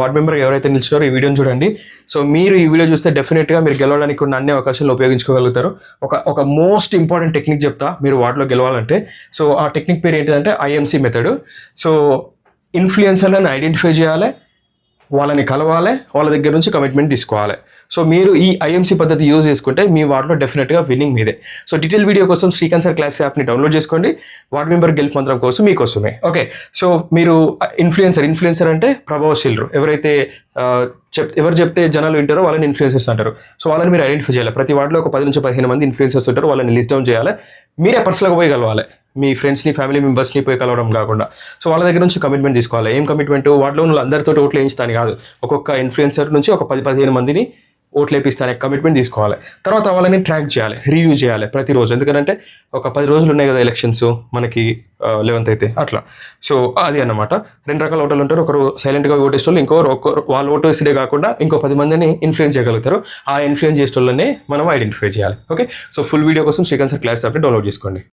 Ward member ఎవరైతే నిలిచినారో ఈ వీడియోని చూడండి. సో మీరు ఈ వీడియో చూస్తే డెఫినెట్గా మీరు గెలవడానికి ఉన్న అన్ని అవకాశాలు ఉపయోగించుకోగలుగుతారు. ఒక ఒక మోస్ట్ ఇంపార్టెంట్ టెక్నిక్ చెప్తా మీరు వార్డులో గెలవాలంటే. సో ఆ టెక్నిక్ పేరు ఏంటంటే ఐఎంసీ మెథడ్ సో ఇన్ఫ్లుయెన్సర్లను ఐడెంటిఫై చేయాలి. వాళ్ళని కలవాలి వాళ్ళ దగ్గర నుంచి కమిట్మెంట్ తీసుకోవాలి. సో మీరు ఈ ఐఎంసీ పద్ధతి యూజ్ చేసుకుంటే మీ వాటిలో డెఫినెట్గా విన్నింగ్ మీదే. సో డీటెయిల్ వీడియో కోసం శ్రీకాంత్ సార్ క్లాస్ యాప్ని డౌన్లోడ్ చేసుకోండి. వార్డ్ మెంబర్ గెలుపొందడం కోసం మీకోసమే. ఓకే సో మీరు ఇన్ఫ్లుయెన్సర్ ఇన్ఫ్లుయెన్సర్ అంటే ప్రభావశీలు ఎవరైతే చెప్ ఎవరు చెప్తే జనాలు వింటారో వాళ్ళని ఇన్ఫ్లుయెన్సర్స్ అంటారు. సో వాళ్ళని మీరు ఐడెంటిఫై చేయాలి. ప్రతి వార్డులో ఒక పది నుంచి పదిహేను మంది ఇన్ఫ్లుయెన్సర్స్ ఉంటారు. వాళ్ళని లిస్ట్ డౌన్ చేయాలి. మీరే పర్సనల్గా పోయి కలవాలి. మీ ఫ్రెండ్స్ని ఫ్యామిలీ మెంబర్స్ని పోయి కలవడం కాకుండా. సో వాళ్ళ దగ్గర నుంచి కమిట్మెంట్ తీసుకోవాలి. ఏం కమిట్మెంట్ వాటిలో నువ్వు అందరితో ఓట్లు వేయించుతాను కాదు. ఒక్కొక్క ఇన్ఫ్లుయెన్సర్ నుంచి ఒక పది పదిహేను మందిని ఓట్లు వేపిస్తానే కమిట్మెంట్ తీసుకోవాలి. తర్వాత వాళ్ళని ట్రాక్ చేయాలి రివ్యూ చేయాలి ప్రతిరోజు. ఎందుకంటే ఒక పది రోజులు ఉన్నాయి కదా ఎలక్షన్స్ మనకి లెవెన్త్ అయితే అట్లా. సో అది అన్నమాట. రెండు రకాల ఓటర్లు ఉంటారు. ఒకరు సైలెంట్గా ఓటేసే వాళ్ళు ఇంకొకరు వాళ్ళు ఓటు వేసేదే కాకుండా ఇంకో పది మందిని ఇన్ఫ్లుయెన్స్ చేయగలుగుతారు. ఆ ఇన్ఫ్లుయెన్స్ చేసే వాళ్ళనే మనం ఐడెంటిఫై చేయాలి. ఓకే సో ఫుల్ వీడియో కోసం శ్రీకాంత్ సార్ క్లాస్ యాప్ని డౌన్లోడ్ చేసుకోండి.